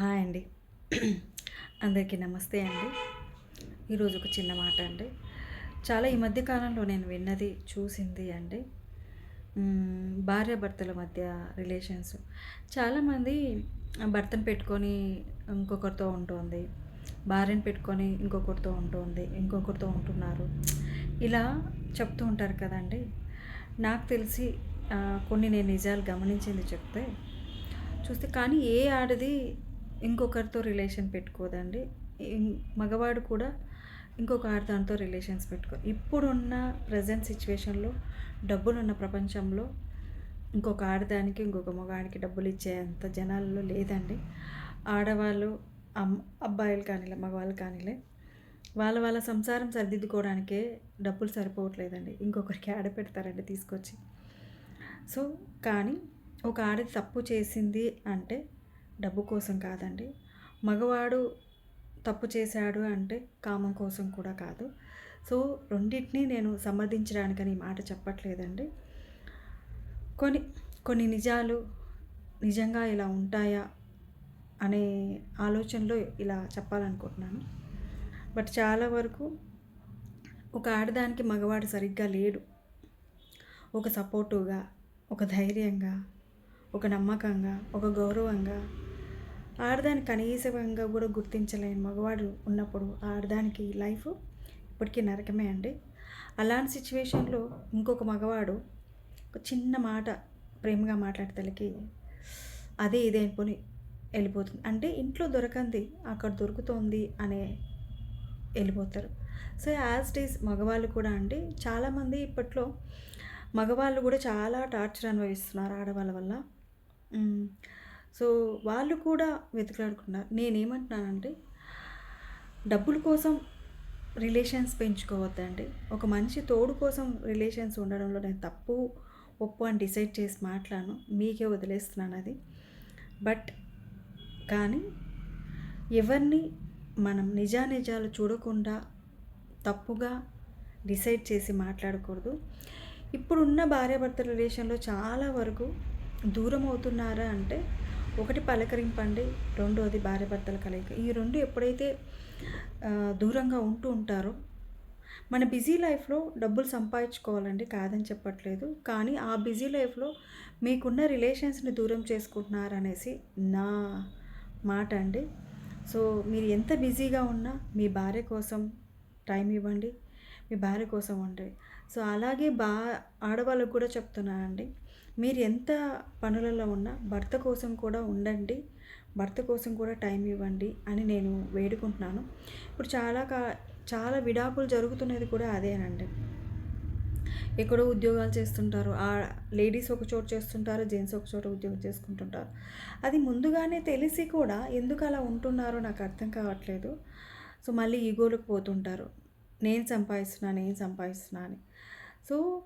Hi అండి. అందరికీ నమస్తే అండి. ఈరోజు ఒక చిన్న మాట అండి. చాలా ఈ మధ్య కాలంలో నేను విన్నది చూసింది అండి. భార్యాభర్తల మధ్య రిలేషన్స్. చాలామంది భర్తను పెట్టుకొని ఇంకొకరితో ఉంటుంది. భార్యను పెట్టుకొని ఇంకొకరితో ఉంటుంది ఇంకొకరితో ఉంటున్నారు. ఇలా చెప్తూ ఉంటారు కదండి. నాకు తెలిసి కొన్ని నేను నిజాలు గమనించింది చెప్తే చూస్తే కానీ ఏ ఆడది ఇంకొకరితో రిలేషన్ పెట్టుకోదండి. మగవాడు కూడా ఇంకొక ఆడదానితో రిలేషన్స్ పెట్టుకో ఇప్పుడున్న ప్రజెంట్ సిచ్యువేషన్లో డబ్బులున్న ప్రపంచంలో ఇంకొక ఆడదానికి ఇంకొక మగాడికి డబ్బులు ఇచ్చేంత జనాల్లో లేదండి. ఆడవాళ్ళు అమ్ అబ్బాయిలు కానీలే మగవాళ్ళు కానీలే. వాళ్ళ వాళ్ళ సంసారం సరిదిద్దుకోవడానికే డబ్బులు సరిపోవట్లేదండి. ఇంకొకరికి ఆడ పెడతారండి తీసుకొచ్చి. సో కానీ ఒక ఆడది తప్పు చేసింది అంటే డబ్బు కోసం కాదండి. మగవాడు తప్పు చేశాడు అంటే కామం కోసం కూడా కాదు. సో రెండింటినీ నేను సమర్థించడానికని మాట చెప్పట్లేదండి. కొన్ని కొన్ని నిజాలు నిజంగా ఇలా ఉంటాయా అనే ఆలోచనలో ఇలా చెప్పాలనుకుంటున్నాను. బట్ చాలా వరకు ఒక ఆడదానికి మగవాడు సరిగ్గా లేడు. ఒక సపోర్టివ్గా ఒక ధైర్యంగా ఒక నమ్మకంగా ఒక గౌరవంగా ఆడదాని కనీసంగా కూడా గుర్తించలేని మగవాడు ఉన్నప్పుడు ఆడదానికి లైఫ్ ఇప్పటికీ నరకమే అండి. అలాంటి సిచ్యువేషన్లో ఇంకొక మగవాడు ఒక చిన్న మాట ప్రేమగా మాట్లాడతలకి అదే ఇదే అనుకొని వెళ్ళిపోతుంది. అంటే ఇంట్లో దొరకంది అక్కడ దొరుకుతోంది అనే వెళ్ళిపోతారు. సో యాజ్ ఇట్ ఈస్ మగవాళ్ళు కూడా అండి చాలామంది ఇప్పట్లో మగవాళ్ళు కూడా చాలా టార్చర్ అనుభవిస్తున్నారు ఆడవాళ్ళ వల్ల. సో వాళ్ళు కూడా వెతుకులాడుకున్నారు. నేనేమంటున్నానంటే డబ్బుల కోసం రిలేషన్స్ పెంచుకోవద్దండి. ఒక మంచి తోడు కోసం రిలేషన్స్ ఉండడంలో నేను తప్పు ఒప్పు అని డిసైడ్ చేసి మాట్లాడను. మీకే వదిలేస్తున్నాను అది. బట్ కానీ ఎవరిని మనం నిజానిజాలు చూడకుండా తప్పుగా డిసైడ్ చేసి మాట్లాడకూడదు. ఇప్పుడున్న భార్యాభర్తల రిలేషన్లో చాలా వరకు దూరం అవుతున్నారా అంటే ఒకటి పలకరింపండి రెండోది భార్యాభర్తల కలయిక. ఈ రెండు ఎప్పుడైతే దూరంగా ఉంటూ ఉంటారో మన బిజీ లైఫ్లో డబ్బులు సంపాదించుకోవాలండి కాదని చెప్పట్లేదు. కానీ ఆ బిజీ లైఫ్లో మీకున్న రిలేషన్స్ని దూరం చేసుకుంటున్నారనేసి నా మాట అండి. సో మీరు ఎంత బిజీగా ఉన్నా మీ భార్య కోసం టైం ఇవ్వండి మీ భార్య కోసం ఉండండి. సో అలాగే బా ఆడవాళ్ళకు కూడా చెప్తున్నానండి మీరు ఎంత పనులలో ఉన్నా భర్త కోసం కూడా ఉండండి. భర్త కోసం కూడా టైం ఇవ్వండి అని నేను వేడుకుంటున్నాను. ఇప్పుడు చాలా కా చాలా విడాకులు జరుగుతున్నది కూడా అదేనండి. ఎక్కడో ఉద్యోగాలు చేస్తుంటారు. ఆ లేడీస్ ఒక చోటు చేస్తుంటారు జెంట్స్ ఒక చోట ఉద్యోగం చేసుకుంటుంటారు. అది ముందుగానే తెలిసి కూడా ఎందుకు అలా ఉంటున్నారో నాకు అర్థం కావట్లేదు. సో మళ్ళీ ఈగోలకు పోతుంటారు. నేను సంపాదిస్తున్నా నేను సంపాదిస్తున్నా అని. సో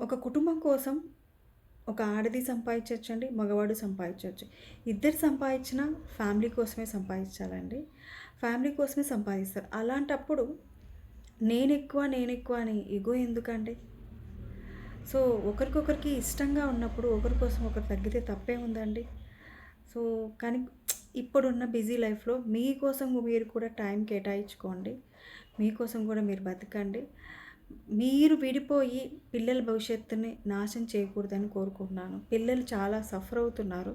ఒక కుటుంబం కోసం ఒక ఆడది సంపాదించవచ్చండి మగవాడు సంపాదించవచ్చు ఇద్దరు సంపాదించిన ఫ్యామిలీ కోసమే సంపాదించాలండి. ఫ్యామిలీ కోసమే సంపాదిస్తారు. అలాంటప్పుడు నేను ఎక్కువ నేను ఎక్కువ అని ఇగో ఎందుకండి? సో ఒకరికొకరికి ఇష్టంగా ఉన్నప్పుడు ఒకరి కోసం ఒకరు తగ్గితే తప్పే ఉందండి సో కానీ ఇప్పుడున్న బిజీ లైఫ్లో మీకోసం మీరు కూడా టైం కేటాయించుకోండి. మీకోసం కూడా మీరు బతకండి. మీరు విడిపోయి పిల్లల భవిష్యత్తుని నాశనం చేయకూడదని కోరుకుంటున్నాను. పిల్లలు చాలా సఫర్ అవుతున్నారు.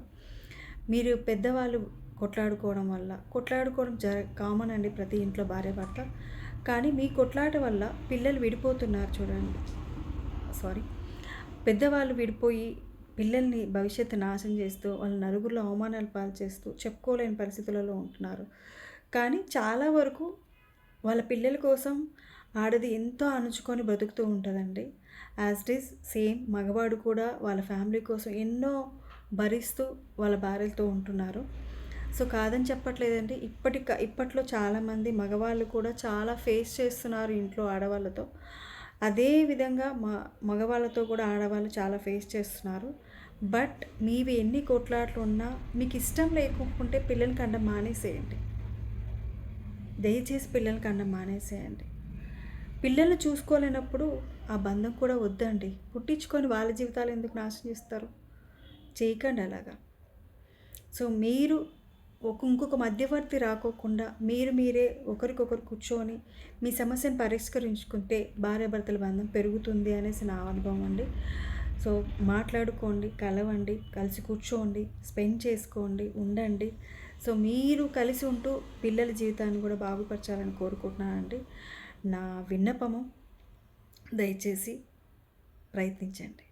మీరు పెద్దవాళ్ళు కొట్లాడుకోవడం వల్ల కొట్లాడుకోవడం జర కామన్ అండి ప్రతి ఇంట్లో భార్య భర్త. కానీ మీ కొట్లాట వల్ల పిల్లలు విడిపోతున్నారు చూడండి. సారీ పెద్దవాళ్ళు విడిపోయి పిల్లల్ని భవిష్యత్తు నాశనం చేస్తూ వాళ్ళ నలుగురిలో అవమానాలు పాలు చేస్తూ చెప్పుకోలేని పరిస్థితులలో ఉంటున్నారు. కానీ చాలా వరకు వాళ్ళ పిల్లల కోసం ఆడది ఎంతో అణుచుకొని బ్రతుకుతూ ఉంటుందండి. యాజ్ ఇట్ ఈస్ సేమ్ మగవాడు కూడా వాళ్ళ ఫ్యామిలీ కోసం ఎన్నో భరిస్తూ వాళ్ళ భార్యలతో ఉంటున్నారు. సో కాదని చెప్పట్లేదండి. ఇప్పటి ఇప్పట్లో చాలామంది మగవాళ్ళు కూడా చాలా ఫేస్ చేస్తున్నారు ఇంట్లో ఆడవాళ్ళతో. అదే విధంగా మ మగవాళ్ళతో కూడా ఆడవాళ్ళు చాలా ఫేస్ చేస్తున్నారు. బట్ మీవి ఎన్ని కొట్లాట్లు ఉన్నా మీకు ఇష్టం లేకుంటే పిల్లలకి కండం మానేసేయండి. దయచేసి పిల్లలకి కండం మానేసేయండి. పిల్లల్ని చూసుకోలేనప్పుడు ఆ బంధం కూడా వద్దండి. పుట్టించుకొని వాళ్ళ జీవితాలు ఎందుకు నాశనం చేస్తారు? చేయకండి అలాగా. సో మీరు ఒక ఇంకొక మధ్యవర్తి రాకోకుండా మీరు మీరే ఒకరికొకరు కూర్చొని మీ సమస్యను పరిష్కరించుకుంటే భార్యాభర్తల బంధం పెరుగుతుంది అనేసి నా అనుభవం అండి. సో మాట్లాడుకోండి కలవండి కలిసి కూర్చోండి స్పెండ్ చేసుకోండి ఉండండి. సో మీరు కలిసి ఉంటూ పిల్లల జీవితాన్ని కూడా బాగుపరచాలని కోరుకుంటున్నానండి. నా విన్నపము దయచేసి ప్రయత్నించండి.